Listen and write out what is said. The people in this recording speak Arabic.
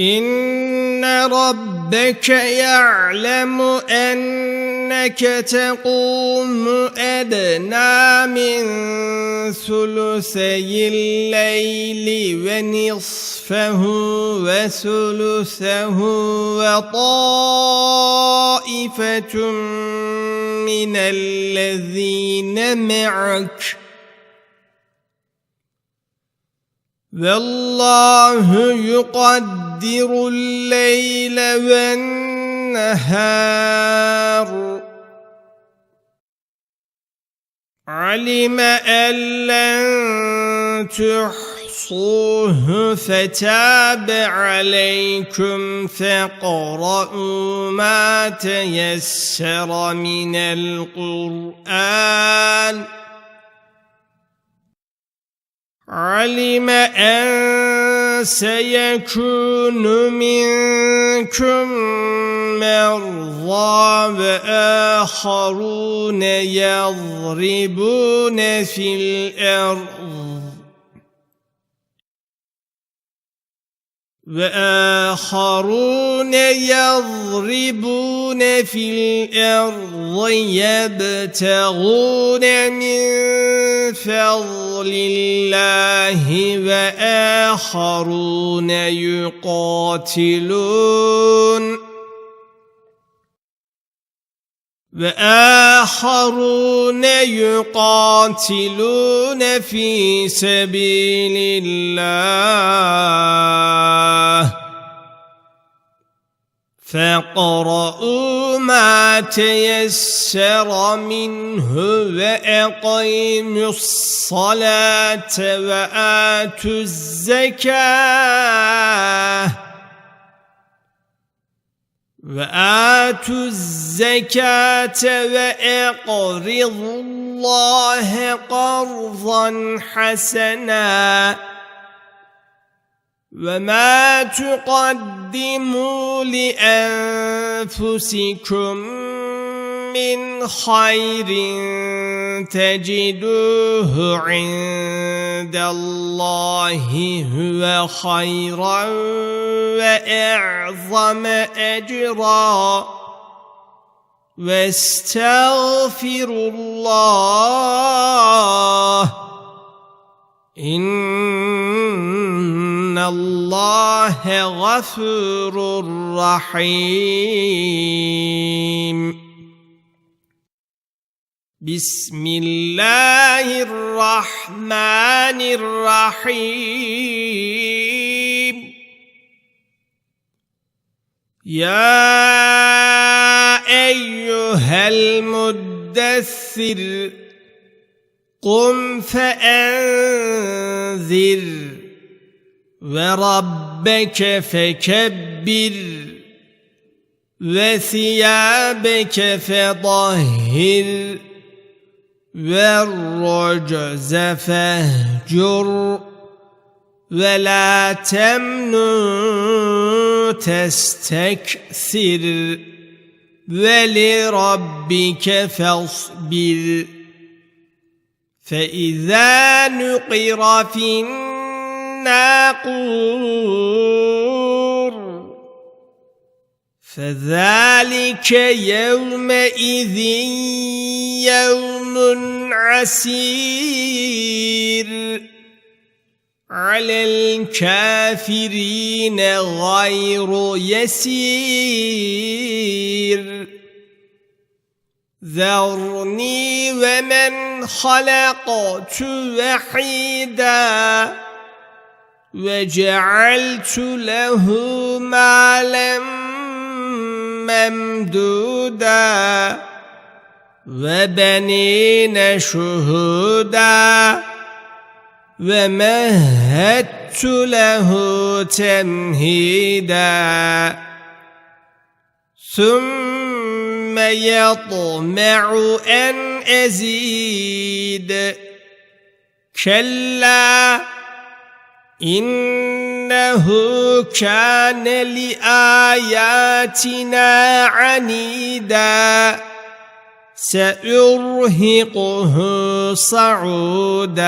إن ربك يعلم أنك تقوم أدنى من ثلثي الليل ونصفه وثلثه وطائفة من الذين معك والله يقدر الليل والنهار. علم أن لن تحصوه فتاب عليكم فاقرؤوا ما تيسر من القرآن. علم أن سيكون منكم مرضى وآخرون يضربون في الأرض وآخرون يضربون في الأرض يبتغون من فضل الله وآخرون يقاتلون. وآخرون يقاتلون في سبيل الله. فاقرؤوا ما تيسر منه وأقيموا الصلاة وآتوا الزكاة. ve atu zekate ve eqridullahe qardan hasena ve ma tuqaddimu li enfusikum min hayrin teciduhu عند الله هو خيرا وأعظم أجرا. واستغفروا الله. إن الله غفور رحيم. بسم الله الرحمن الرحيم. يا أيها المدثر قم فأنذر وربك فكبر وثيابك فطهر. والرجز فاهجر ولا تمنن تستكثر ولربك فاصبر فإذا نقر في الناقور فذلك يومئذ يوم عسير. على الكافرين غير يسير. ذرني ومن خلقت وحيدا وجعلت له مالا ممدودا وبنين شهودا ومهدت له تمهيدا ثم يطمع أن أزيد كلا إنه كان لآياتنا عنيدا. سأرهقه صعودا.